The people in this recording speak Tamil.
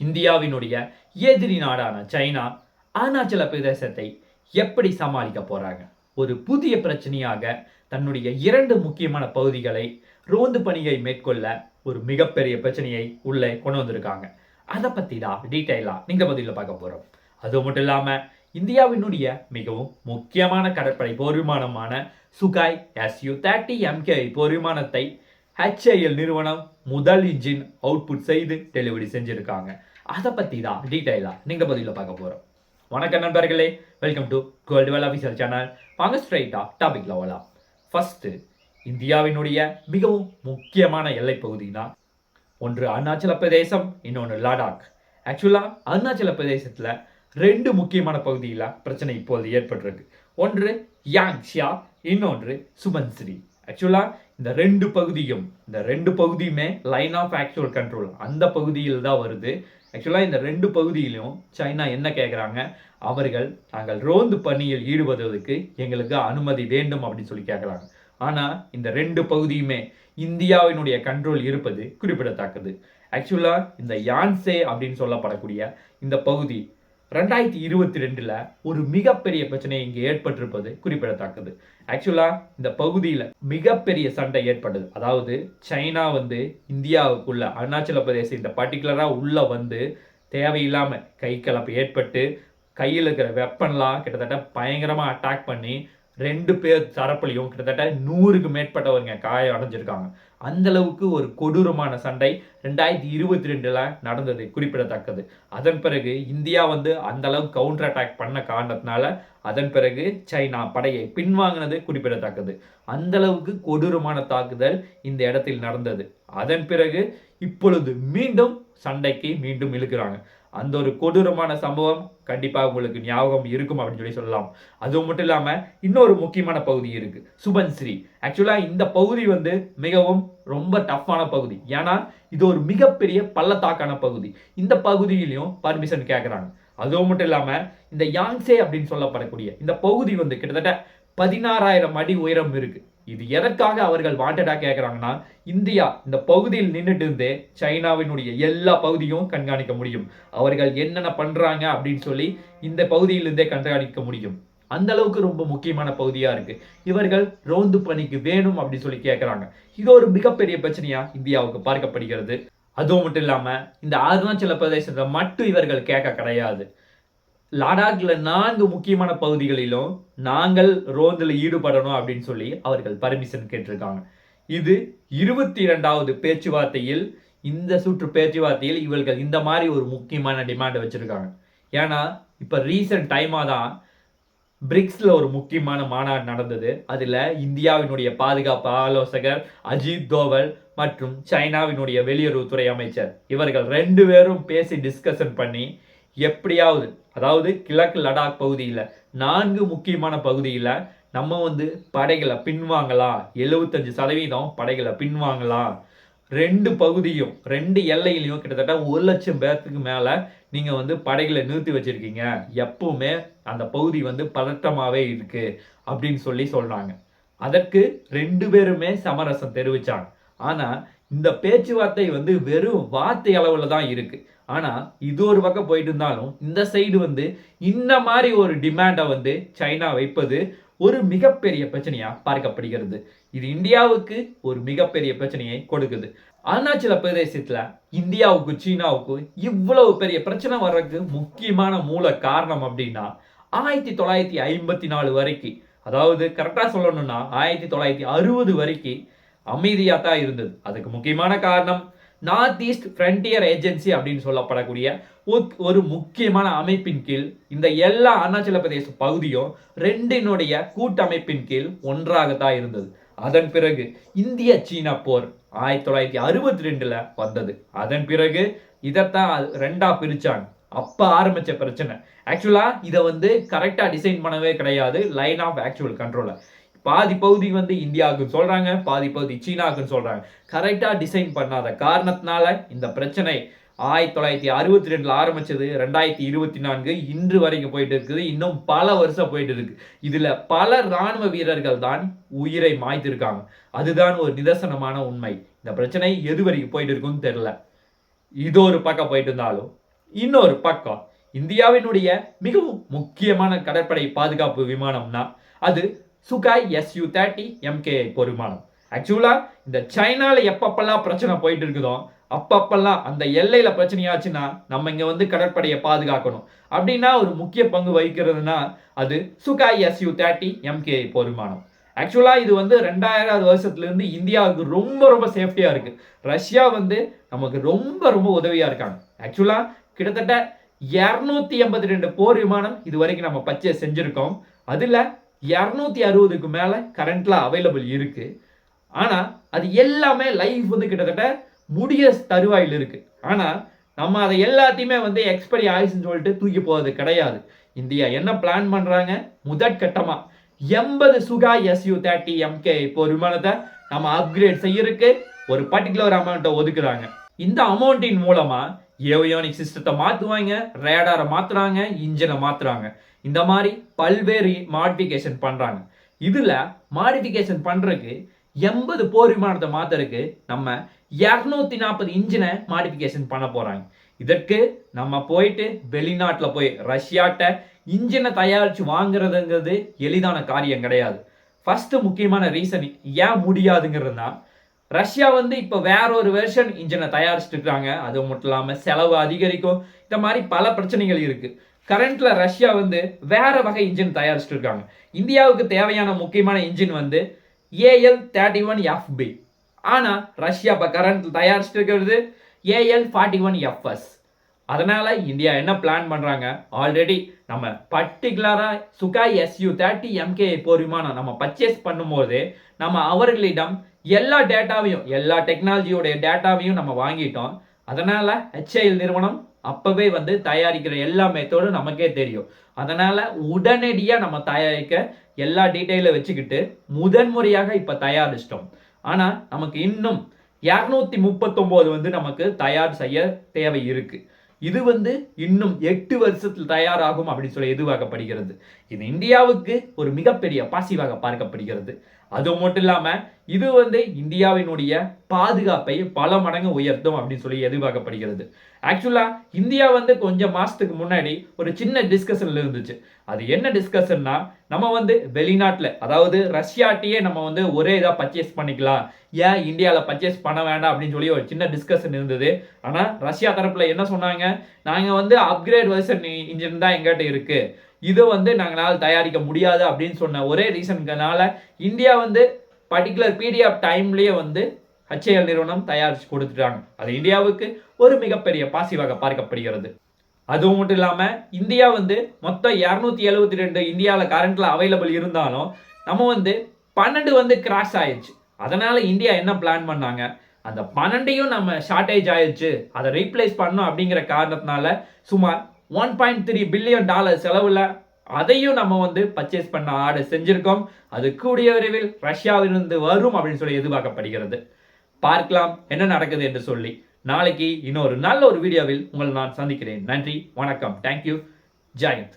இந்தியாவினுடைய எதிரி நாடான சைனா அருணாச்சல பிரதேசத்தை எப்படி சமாளிக்க போறாங்க? ஒரு புதிய பிரச்சனையாக தன்னுடைய இரண்டு முக்கியமான பகுதிகளை ரோந்து பணியை மேற்கொள்ள ஒரு மிகப்பெரிய பிரச்சனையை உள்ளே கொண்டு வந்திருக்காங்க. அதை பத்தி தான் டீட்டெயிலாக நீங்கள் பதிலில் பார்க்க போறோம். அது மட்டும் இல்லாமல் இந்தியாவினுடைய மிகவும் முக்கியமான கடற்படை போர் விமானமான சுகாய் எஸ்யூ தேர்ட்டி எம்கே போர் விமானத்தை ஹெச்ஐஎல் நிறுவனம் முதல் இன்ஜின் அவுட்புட் செய்து டெலிவரி செஞ்சுருக்காங்க. அதை பற்றி தான் டீட்டெயிலாக நீங்கள் பதிலில் பார்க்க போகிறோம் வணக்கம் நண்பர்களே welcome to gold well official channel வாங்க ஸ்ட்ரைட்டாக டாபிக்ல வரலாம் ஃபஸ்ட்டு இந்தியாவினுடைய மிகவும் முக்கியமான எல்லைப் பகுதி தான் ஒன்று அருணாச்சல பிரதேசம் இன்னொன்று லடாக். ஆக்சுவலாக அருணாச்சல பிரதேசத்தில் ரெண்டு முக்கியமான பகுதியில் பிரச்சனை இப்போது ஏற்பட்டிருக்கு. ஒன்று யாங்ஷியா இன்னொன்று சுபன்ஸ்ரீ ஆக்சுவலாக இந்த ரெண்டு பகுதியும் இந்த ரெண்டு பகுதியுமே லைன் ஆஃப் ஆக்சுவல் கண்ட்ரோல் அந்த பகுதியில் தான் வருது ஆக்சுவலாக இந்த ரெண்டு பகுதியிலும் சைனா என்ன கேட்குறாங்க அவர்கள் நாங்கள் ரோந்து பணியில் ஈடுபடுவதற்கு எங்களுக்கு அனுமதி வேண்டும் அப்படின்னு சொல்லி கேட்குறாங்க ஆனால் இந்த ரெண்டு பகுதியுமே இந்தியாவினுடைய கண்ட்ரோல் இருப்பது குறிப்பிடத்தக்கது. ஆக்சுவலாக இந்த யான்சே அப்படின்னு சொல்லப்படக்கூடிய இந்த பகுதி ரெண்டாயிரத்தி இருபத்தி ரெண்டில் ஒரு மிகப்பெரிய பிரச்சனை இங்கே ஏற்பட்டிருப்பது குறிப்பிடத்தக்கது. ஆக்சுவலாக இந்த பகுதியில் மிகப்பெரிய சண்டை ஏற்பட்டது. அதாவது சைனா வந்து இந்தியாவுக்குள்ள அருணாச்சல பிரதேசம் இந்த பர்டிகுலராக உள்ளே வந்து தேவையில்லாமல் கை கலப்பு ஏற்பட்டு கையில் இருக்கிற வெப்பன்லாம் கிட்டத்தட்ட பயங்கரமாக அட்டாக் பண்ணி ரெண்டு பேர் தரப்புலையும் கிட்டத்தட்ட நூறுக்கு மேற்பட்டவங்க காயம் அடைஞ்சிருக்காங்க. அந்த அளவுக்கு ஒரு கொடூரமான சண்டை ரெண்டாயிரத்தி இருபத்தி ரெண்டுல நடந்தது குறிப்பிடத்தக்கது. அதன் பிறகு இந்தியா வந்து அந்த அளவுக்கு கவுண்டர் அட்டாக் பண்ண காரணத்தினால அதன் பிறகு சைனா படையை பின்வாங்கினது குறிப்பிடத்தக்கது. அந்த அளவுக்கு கொடூரமான தாக்குதல் இந்த இடத்தில் நடந்தது. அதன் பிறகு இப்பொழுது மீண்டும் சண்டைக்கு மீண்டும் இழுக்கிறாங்க. அந்த ஒரு கொடூரமான சம்பவம் கண்டிப்பாக உங்களுக்கு ஞாபகம் இருக்கும் அப்படின்னு சொல்லி சொல்லலாம். அது மட்டும் இல்லாமல் இன்னொரு முக்கியமான பகுதி இருக்கு. சுபன்ஸ்ரீ ஆக்சுவலாக இந்த பகுதி வந்து மிகவும் ரொம்ப டஃப்பான பகுதி. ஏன்னா இது ஒரு மிகப்பெரிய பள்ளத்தாக்கான பகுதி. இந்த பகுதியிலையும் பர்மிஷன் கேட்குறாங்க அதுவும் மட்டும் இல்லாமல் இந்த யாங்சே அப்படின்னு சொல்லப்படக்கூடிய இந்த பகுதி வந்து கிட்டத்தட்ட பதினாறாயிரம் அடி உயரம் இருக்கு. இது எதற்காக அவர்கள் வாண்டடா கேட்குறாங்கன்னா இந்தியா இந்த பகுதியில் நின்றுட்டு இருந்தே சைனாவினுடைய எல்லா பகுதியும் கண்காணிக்க முடியும். அவர்கள் என்னென்ன பண்றாங்க அப்படின்னு சொல்லி இந்த பகுதியிலிருந்தே கண்காணிக்க முடியும். அந்த அளவுக்கு ரொம்ப முக்கியமான பகுதியா இருக்கு. இவர்கள் ரோந்து பணிக்கு வேணும் அப்படின்னு சொல்லி கேட்குறாங்க இது ஒரு மிகப்பெரிய பிரச்சனையா இந்தியாவுக்கு பார்க்கப்படுகிறது. அதுவும் மட்டும் இல்லாம இந்த அருணாச்சல பிரதேசத்தை மட்டும் இவர்கள் கேட்க கிடையாது. லடாக்ல நான்கு முக்கியமான பகுதிகளிலும் நாங்கள் ரோந்தில் ஈடுபடணும் அப்படின்னு சொல்லி அவர்கள் பர்மிஷன் கேட்டிருக்காங்க. இது இருபத்தி இரண்டாவது பேச்சுவார்த்தையில் இந்த சுற்று பேச்சுவார்த்தையில் இவர்கள் இந்த மாதிரி ஒரு முக்கியமான டிமாண்டை வச்சுருக்காங்க. ஏன்னா இப்போ ரீசெண்ட் டைமாக தான் பிரிக்ஸில் ஒரு முக்கியமான மாநாடு நடந்தது. அதில் இந்தியாவினுடைய பாதுகாப்பு ஆலோசகர் அஜித் தோவல் மற்றும் சைனாவினுடைய வெளியுறவுத்துறை அமைச்சர் இவர்கள் ரெண்டு பேரும் பேசி டிஸ்கஷன் பண்ணி எப்படியாவது அதாவது கிழக்கு லடாக் பகுதியில் நான்கு முக்கியமான பகுதியில் நம்ம வந்து படைகளை பின்வாங்கலாம். எழுபத்தஞ்சு சதவீதம் படைகளை பின்வாங்கலாம். ரெண்டு பகுதியும் ரெண்டு எல்லையிலையும் கிட்டத்தட்ட ஒரு லட்சம் பேர்த்துக்கு மேலே நீங்கள் வந்து படைகளை நிறுத்தி வச்சுருக்கீங்க. எப்பவுமே அந்த பகுதி வந்து பதட்டமாகவே இருக்குது அப்படின்னு சொல்லி சொல்கிறாங்க அதற்கு ரெண்டு பேருமே சமரசம் தெரிவித்தாங்க ஆனால் இந்த பேச்சுவார்த்தை வந்து வெறும் வார்த்தை அளவில் தான் இருக்குது ஆனால் இது ஒரு பக்கம் போயிட்டு இருந்தாலும் இந்த சைடு வந்து இந்த மாதிரி ஒரு டிமாண்டை வந்து சைனா வைப்பது ஒரு மிகப்பெரிய பிரச்சனையாக பார்க்கப்படுகிறது. இது இந்தியாவுக்கு ஒரு மிகப்பெரிய பிரச்சனையை கொடுக்குது. அருணாச்சல பிரதேசத்தில் இந்தியாவுக்கு சீனாவுக்கும் இவ்வளவு பெரிய பிரச்சனை வர்றதுக்கு முக்கியமான மூல காரணம் அப்படின்னா ஆயிரத்தி தொள்ளாயிரத்தி ஐம்பத்தி நாலு வரைக்கும் அதாவது கரெக்டாக சொல்லணும்னா ஆயிரத்தி தொள்ளாயிரத்தி அறுபது வரைக்கும் அமைதியாக தான் இருந்தது. அதுக்கு முக்கியமான காரணம் நார்த் ஈஸ்ட் ஃப்ரண்டியர் ஏஜென்சி அப்படின்னு சொல்லப்படக்கூடிய ஒரு- ஒரு முக்கியமான அமைப்பின் கீழ் இந்த எல்லா அருணாச்சல பிரதேச பகுதியும் ரெண்டினுடைய கூட்டமைப்பின் கீழ் ஒன்றாகத்தான் இருந்தது. அதன் பிறகு இந்திய சீனா போர் ஆயிரத்தி தொள்ளாயிரத்தி அறுபத்தி ரெண்டுல வந்தது. அதன் பிறகு இதைத்தான் ரெண்டா பிரிச்சாங்க. அப்ப ஆரம்பிச்ச பிரச்சனை. ஆக்சுவலா இதை வந்து கரெக்டா டிசைன் பண்ணவே கிடையாது. லைன் ஆஃப் ஆக்சுவல் கண்ட்ரோலர் பாதி பகுதி வந்து இந்தியாவுக்கு சொல்றாங்க பாதி பகுதி சீனாவுக்குன்னு சொல்றாங்க. கரெக்டா டிசைன் பண்ணாத காரணத்தினால இந்த பிரச்சனை ஆயிரத்தி தொள்ளாயிரத்தி அறுபத்தி ரெண்டுல ஆரம்பிச்சது ரெண்டாயிரத்தி இருபத்தி நான்கு இன்று வரைக்கும் போயிட்டு இருக்குது இன்னும் பல வருஷம் போயிட்டு இருக்கு. இதுல பல ராணுவ வீரர்கள் தான் உயிரை மாய்த்திருக்காங்க. அதுதான் ஒரு நிதர்சனமான உண்மை. இந்த பிரச்சனை எது வரைக்கும் போயிட்டு இருக்குன்னு தெரியல. இது ஒரு பக்கம் போயிட்டு இருந்தாலும் இன்னொரு பக்கம் இந்தியாவினுடைய மிகவும் முக்கியமான கடற்படை பாதுகாப்பு விமானம்னா அது சுகாய் எஸ்யூ தேர்ட்டி எம்கே போர் விமானம் இந்த சைனாவில் எப்பப்பெல்லாம் பிரச்சனை போயிட்டு இருக்குதோ அப்பப்பெல்லாம் அந்த எல்லையில் பிரச்சனையாச்சுன்னா நம்ம இங்கே வந்து கடற்படையை பாதுகாக்கணும். அப்படின்னா ஒரு முக்கிய பங்கு வகிக்கிறதுனா அது சுகாய் எஸ்யூ தேர்ட்டி எம்கே போர் விமானம் இது வந்து ரெண்டாயிரம் வருஷத்துலேருந்து இந்தியாவுக்கு ரொம்ப ரொம்ப சேஃப்டியாக இருக்குது ரஷ்யா வந்து நமக்கு ரொம்ப ரொம்ப உதவியாக இருக்காங்க. ஆக்சுவலா கிட்டத்தட்ட இரநூத்தி எண்பத்தி ரெண்டு போர் விமானம் இது வரைக்கும் நம்ம பர்ச்சேஸ் செஞ்சுருக்கோம். அதில் இரநூத்தி அறுபதுக்கு மேலே கரண்ட்ல அவைலபிள் இருக்கு. ஆனால் அது எல்லாமே லைஃப் வந்து கிட்டத்தட்ட முடிய தருவாயில் இருக்கு. ஆனால் நம்ம அதை எல்லாத்தையுமே வந்து எக்ஸ்பைரி ஆயிடுச்சுன்னு சொல்லிட்டு தூக்கி போகிறது கிடையாது. இந்தியா என்ன பிளான் பண்ணுறாங்க முதற்கட்டமாக எண்பது சுகா எஸ்யூ தேர்ட்டி எம்கே இப்போ ஒரு விமானத்தை நம்ம அப்கிரேட் செய்யறதுக்கு ஒரு பர்டிகுலர் அமௌண்ட்டை ஒதுக்குறாங்க. இந்த அமௌண்ட்டின் மூலமாக ஏவியோனிக் சிஸ்டத்தை மாற்றுவாங்க ரேடாரை மாற்றுறாங்க இன்ஜினை மாற்றுறாங்க இந்த மாதிரி பல்வேறு மாடிஃபிகேஷன் பண்ணுறாங்க இதில் மாடிஃபிகேஷன் பண்ணுறதுக்கு எண்பது போர் விமானத்தை மாற்றுறதுக்கு நம்ம இரநூத்தி நாற்பது இன்ஜினை மாடிஃபிகேஷன் பண்ண போகிறாங்க இதற்கு நம்ம போயிட்டு வெளிநாட்டில் போய் ரஷ்யாட்ட இன்ஜினை தயாரித்து வாங்குறதுங்கிறது எளிதான காரியம் கிடையாது. ஃபஸ்ட்டு முக்கியமான ரீசன் ஏன் முடியாதுங்கிறதுனா ரஷ்யா வந்து இப்போ வேற ஒரு வெர்ஷன் இன்ஜினை தயாரிச்சுட்டு இருக்காங்க. அது மட்டும் இல்லாமல் செலவு அதிகரிக்கும். இந்த மாதிரி பல பிரச்சனைகள் இருக்கு. கரண்ட்ல ரஷ்யா வந்து வேற வகை இன்ஜின் தயாரிச்சுட்டு இருக்காங்க. இந்தியாவுக்கு தேவையான முக்கியமான இன்ஜின் வந்து ஏஎல் தேர்ட்டி ஒன் எஃப்பி ஆனால் ரஷ்யா இப்போ கரண்ட் தயாரிச்சுட்டு இருக்கிறது ஏஎல் ஃபார்ட்டி ஒன் எஃப்எஸ் அதனால் இந்தியா என்ன பிளான் பண்ணுறாங்க ஆல்ரெடி நம்ம பர்டிகுலராக சுகாய் எஸ்யூ தேர்ட்டி எம்கே போர் விமானம் நம்ம பர்ச்சேஸ் பண்ணும்போது நம்ம அவர்களிடம் எல்லா டேட்டாவையும் எல்லா டெக்னாலஜியோடைய டேட்டாவையும் நம்ம வாங்கிட்டோம். அதனால் ஹெச்ஐஎல் நிறுவனம் அப்போவே வந்து தயாரிக்கிற எல்லா மெத்தோடும் நமக்கே தெரியும். அதனால் உடனடியாக நம்ம தயாரிக்க எல்லா டீட்டெயிலும் வச்சுக்கிட்டு முதன்முறையாக இப்போ தயாரிச்சிட்டோம். ஆனால் நமக்கு இன்னும் இரநூத்தி முப்பத்தொம்போது வந்து நமக்கு தயார் செய்ய தேவை இருக்குது இது வந்து இன்னும் எட்டு வருஷத்தில் தயாராகும் அப்படின்னு சொல்லி எதிர்பார்க்கப்படுகிறது இது இந்தியாவுக்கு ஒரு மிகப்பெரிய பாசிவாக பார்க்கப்படுகிறது. அது மட்டும் இல்லாமல் இது வந்து இந்தியாவினுடைய பாதுகாப்பை பல மடங்கு உயர்த்தும் அப்படின்னு சொல்லி எதிர்பார்க்கப்படுகிறது. ஆக்சுவலாக இந்தியா வந்து கொஞ்சம் மாதத்துக்கு முன்னாடி ஒரு சின்ன டிஸ்கஷனில் இருந்துச்சு. அது என்ன டிஸ்கஷன்னா நம்ம வந்து வெளிநாட்டில் அதாவது ரஷ்யாட்டியே நம்ம வந்து ஒரே இதாக பர்ச்சேஸ் பண்ணிக்கலாம். ஏன் இந்தியாவில் பர்ச்சேஸ் பண்ண வேண்டாம் அப்படின்னு சொல்லி ஒரு சின்ன டிஸ்கஷன் இருந்தது. ஆனால் ரஷ்யா தரப்பில் என்ன சொன்னாங்க? நாங்கள் வந்து அப்கிரேட் வெர்ஷன் இன்ஜின் தான் எங்கிட்ட இருக்குது இதை வந்து நாங்களால் தயாரிக்க முடியாது அப்படின்னு சொன்ன ஒரே ரீசனுக்கனால இந்தியா வந்து பர்டிகுலர் பீரியட் ஆஃப் டைம்லேயே வந்து ஹச்ஏஎல் நிறுவனம் தயாரித்து கொடுத்துட்டாங்க. அது இந்தியாவுக்கு ஒரு மிகப்பெரிய பாசிவாக பார்க்கப்படுகிறது. அதுவும் மட்டும் இல்லாமல் இந்தியா வந்து மொத்தம் இரநூத்தி எழுபத்தி ரெண்டு இந்தியாவில் கரண்ட்டில் அவைலபிள் இருந்தாலும் நம்ம வந்து பன்னெண்டு வந்து கிராஷ் ஆயிடுச்சு அதனால் இந்தியா என்ன பிளான் பண்ணாங்க? அந்த பன்னெண்டையும் நம்ம ஷார்ட்டேஜ் ஆயிடுச்சு அதை ரீப்ளேஸ் பண்ணோம் அப்படிங்கிற காரணத்தினால சுமார் one point three billion dollar செலவில் அதையும் நம்ம வந்து பர்ச்சேஸ் பண்ண ஆர்டர் செஞ்சுருக்கோம். அது கூடிய விரைவில் ரஷ்யாவிலிருந்து வரும் அப்படின்னு சொல்லி எதிர்பார்க்கப்படுகிறது. பார்க்கலாம் என்ன நடக்குது என்று சொல்லி. நாளைக்கு இன்னொரு நல்ல ஒரு வீடியோவில் உங்களை நான் சந்திக்கிறேன். நன்றி வணக்கம். தேங்க்யூ ஜெயந்த்